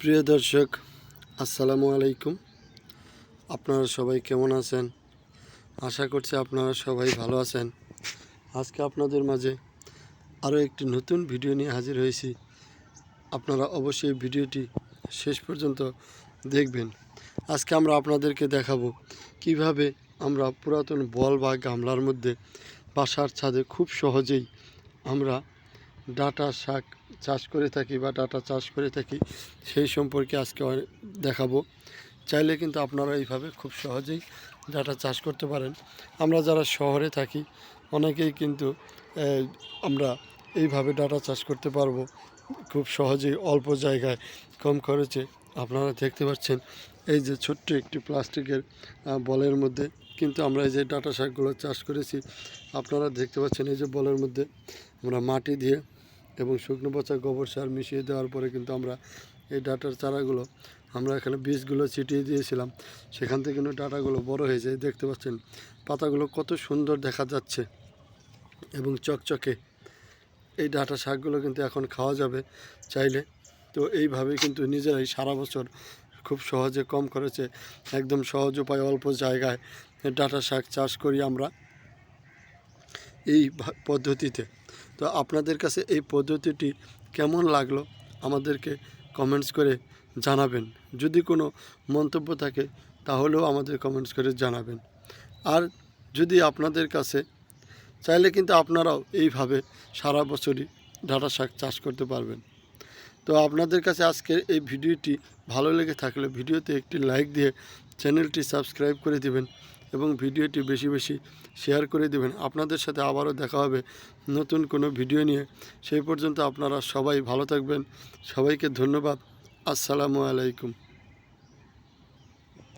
প্রিয় দর্শক, আসসালামু আলাইকুম। আপনারা সবাই কেমন আছেন? আশা করছি আপনারা সবাই ভালো আছেন। আজকে আপনাদের মাঝে আরও একটি নতুন ভিডিও নিয়ে হাজির হয়েছি। আপনারা অবশ্যই ভিডিওটি শেষ পর্যন্ত দেখবেন। আজকে আমরা আপনাদেরকে দেখাবো কীভাবে আমরা পুরাতন বল বা গামলার মধ্যে বাসার ছাদে খুব সহজেই আমরা ডাটা শাক চাষ করে থাকি বা ডাটা চাষ করে থাকি, সেই সম্পর্কে আজকে দেখাবো। চাইলে কিন্তু আপনারা এইভাবে খুব সহজেই ডাটা চাষ করতে পারেন। আমরা যারা শহরে থাকি, অনেকেই কিন্তু আমরা এইভাবে ডাটা চাষ করতে পারব। খুব সহজেই অল্প জায়গায়, কম খরচে আপনারা দেখতে পাচ্ছেন। এই যে ছোট্ট একটি প্লাস্টিকের বলের মধ্যে কিন্তু আমরা এই যে ডাটা শাকগুলো চাষ করেছি, আপনারা দেখতে পাচ্ছেন এই যে বলের মধ্যে আমরা মাটি দিয়ে এবং শুকনো পচা গোবর সার মিশিয়ে দেওয়ার পরে কিন্তু আমরা এই ডাটার চারাগুলো, আমরা এখানে বীজগুলো ছিটিয়ে দিয়েছিলাম। সেখান থেকে কিন্তু ডাটাগুলো বড় হয়ে যায়। দেখতে পাচ্ছেন, পাতাগুলো কত সুন্দর দেখা যাচ্ছে এবং চকচকে। এই ডাটা শাকগুলো কিন্তু এখন খাওয়া যাবে চাইলে। তো এইভাবে কিন্তু নিজেরাই সারা বছর খুব সহজে কম খরচে, একদম সহজ উপায় অল্প জায়গায় ডাটা শাক চাষ করি আমরা। এই পদ্ধতিতে। তো আপনাদের কাছে এই পদ্ধতিটি কেমন লাগল আমাদেরকে কমেন্টস করে জানাবেন। যদি কোনো মন্তব্য থাকে তাহলেও আমাদের কমেন্টস করে জানাবেন। আর যদি আপনাদের কাছে চাইলে কিন্তু আপনারাও এইভাবে সারা বছরই ডাটা শাক চাষ করতে পারবেন। তো আপনাদের কাছে আজকের এই ভিডিওটি ভালো লেগে থাকলে ভিডিওতে একটি লাইক দিয়ে চ্যানেলটি সাবস্ক্রাইব করে দিবেন। এবং ভিডিওটি বেশি বেশি শেয়ার করে দেবেন। আপনাদের সাথে আবারও দেখা হবে নতুন কোনো ভিডিও নিয়ে। সেই পর্যন্ত আপনারা সবাই ভালো থাকবেন। সবাইকে ধন্যবাদ। আসসালামু আলাইকুম।